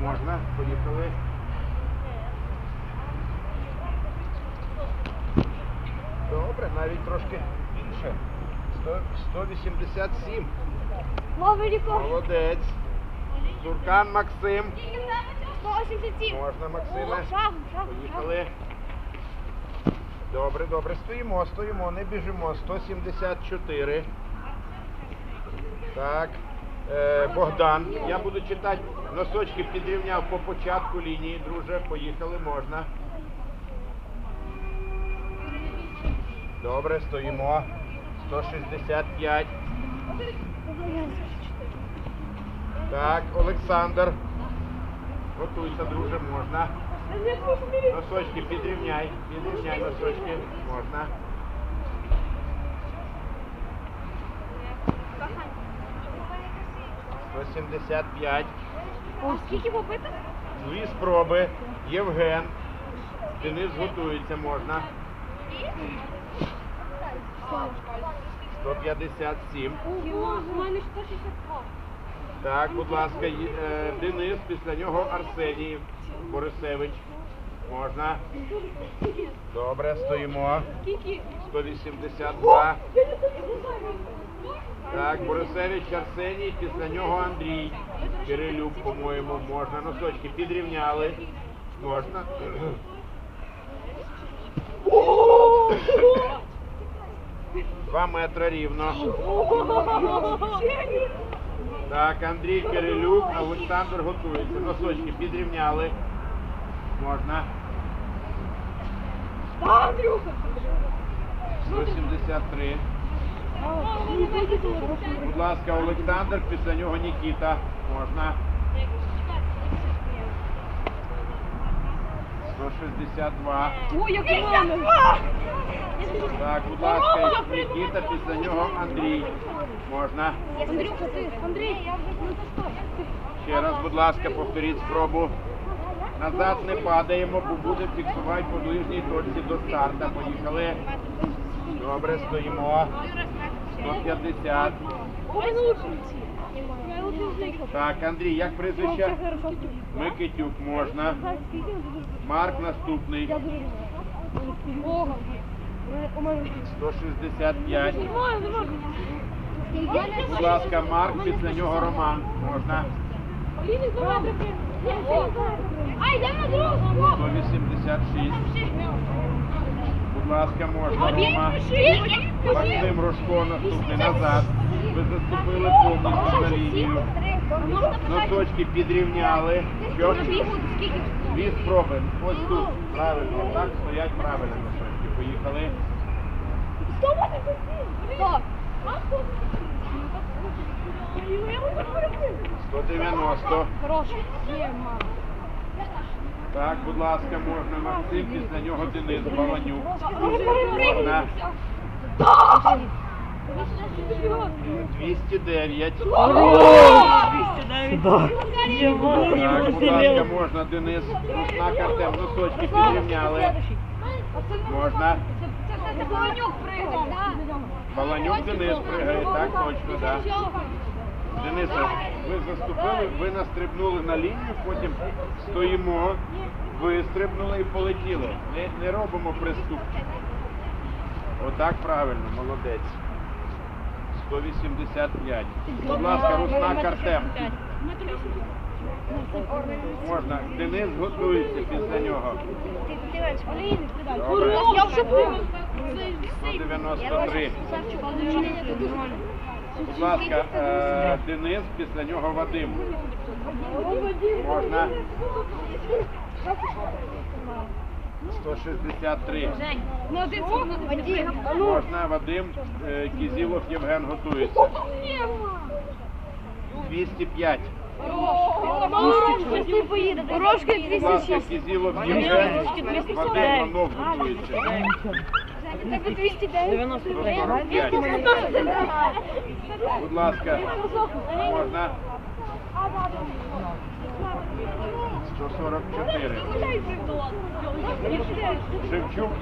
Можна, поїхали. Добре, навіть трошки більше. 187. Молодець. Туркан Максим. 187. Можна, Максиме. Поїхали. Добре, добре. Стоїмо, стоїмо, не біжимо. 174. Так. Е, Богдан. Я буду читати. Носочки підрівняв по початку лінії, друже. Поїхали, можна. Добре, стоїмо. 165. Так, Олександр. Готуйся, друже, можна. Носочки підрівняй, підрівняй носочки, можна. Сто сімдесят п'ять. О, скільки попити? Дві спроби. Євген. Денис готується, можна. 157. Ого, у мене 162. Так, будь ласка, е, Денис, після нього Арсеній Борисевич. Можна. Добре, стоїмо. Скільки? 182. Так, Борисевич Арсеній, після нього Андрій. Кирилюк, по-моєму, можна. Носочки підрівняли. Можна. Два метри рівно. Так, Андрій Кирилюк, Олександр готується. Носочки підрівняли. Можна. Андрюха! 173. Будь ласка, Олександр, після нього Нікіта. Можна. 162. Ой, як у! Так, будь ласка, Нікіта, після нього Андрій. Можна. Андрюха, ти, Андрій, я вже ну то що? Ще раз, будь ласка, повторіть спробу. Назад не падаємо, бо буде фіксувати по ближній точці до старта. Поїхали. Добре, стоїмо. 150. Ой, ну лучше. Я лучше зникла. Так, Андрій, як прізвище? Микитюк можна. Марк наступний. Я дуже Бога. 165. Немає, немає. Будь ласка, Марк, після нього Роман. Можна. А, йдемо на другу. 186. Ласка, можна, Рома. Максим Рожко наступний назад. Ви заступили повністю на лінію. Носочки підрівняли. Що? Дві спроби. Ось тут. Правильно. Так стоять правильно носочки. Поїхали. Стоп. 190. Хороший. Так, будь ласка, можна Максим, після нього Денис Баланюк. Можна. 209. Так, будь ласка, можна Денис. Руснак Артем, носочки підрівняли. Можна. Баланюк пригав. Баланюк Денис пригає, так точно, так. Денисе, ви заступили, ви настрибнули на лінію, потім стоїмо, вистрибнули і полетіли. Не, не робимо приступчик. Отак правильно, молодець. 185. Будь ласка, Руснак Артем. Можна. Денис готується після нього. Добре. Я вже був. 193. Будь ласка, е, Денис, після нього Вадим. Можна. 163. Ну, один Вадим. Можна, Вадим, е, Кізілов Євген готується. 205. Ворожка поїде. Ворожка Будь ласка, Кізілов Євген, Вадим Манов готується. Тебе 209. 145. Будь ласка, можна. 144. Шевчук